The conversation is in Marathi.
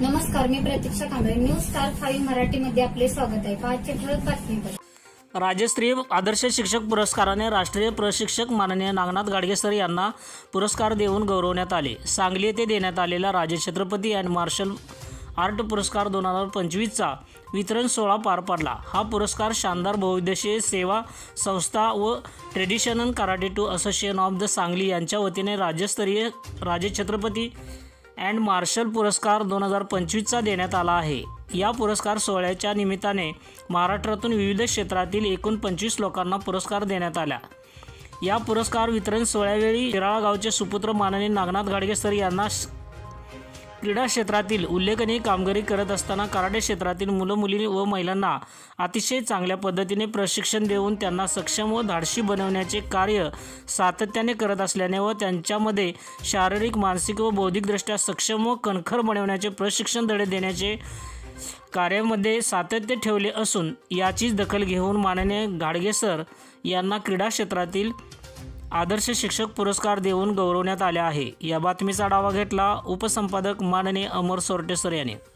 Saksha Kamble. News star five मराठीमध्ये आपले स्वागत आहे. पाचशे ठळक बातमीपत्र राजश्री आदर्श शिक्षक पुरस्काराने राष्ट्रीय प्रशिक्षक माननीय नागनाथ गाडगेसर यांना पुरस्कार देऊन गौरवण्यात आले. सांगली येथे देण्यात आलेला राजे छत्रपती अँड मार्शल आर्ट पुरस्कार दोन हजार पंचवीसचा वितरण सोहळा पार पडला. हा पुरस्कार शानदार बहुउद्देशीय सेवा संस्था व traditional karate do association of the Sangli यांच्या वतीने राज्यस्तरीय राजे छत्रपती अँड मार्शल पुरस्कार दोन हजार पंचवीसचा देण्यात आला आहे. या पुरस्कार सोहळ्याच्या निमित्ताने महाराष्ट्रातून विविध क्षेत्रातील एकूण पंचवीस लोकांना पुरस्कार देण्यात आला. या पुरस्कार वितरण सोहळ्यावेळी शिराळा गावचे सुपुत्र माननीय नागनाथ गाडगेसर यांना क्रीडा क्षेत्रातील उल्लेखनीय कामगिरी करत असताना कराटे क्षेत्रातील मुलं मुली व महिलांना अतिशय चांगल्या पद्धतीने प्रशिक्षण देऊन त्यांना सक्षम व धाडशी बनवण्याचे कार्य सातत्याने करत असल्याने व त्यांच्यामध्ये शारीरिक मानसिक व बौद्धिकदृष्ट्या सक्षम व कणखर बनवण्याचे प्रशिक्षण धडे देण्याचे कार्यामध्ये सातत्य ठेवले असून याचीच दखल घेऊन माननीय गाडगेसर यांना क्रीडा क्षेत्रातील आदर्श शिक्षक पुरस्कार देऊन गौरवण्यात आले आहे. या बातमीचा आढावा घेतला उपसंपादक माननीय अमर सोरटेसर याने. यांनी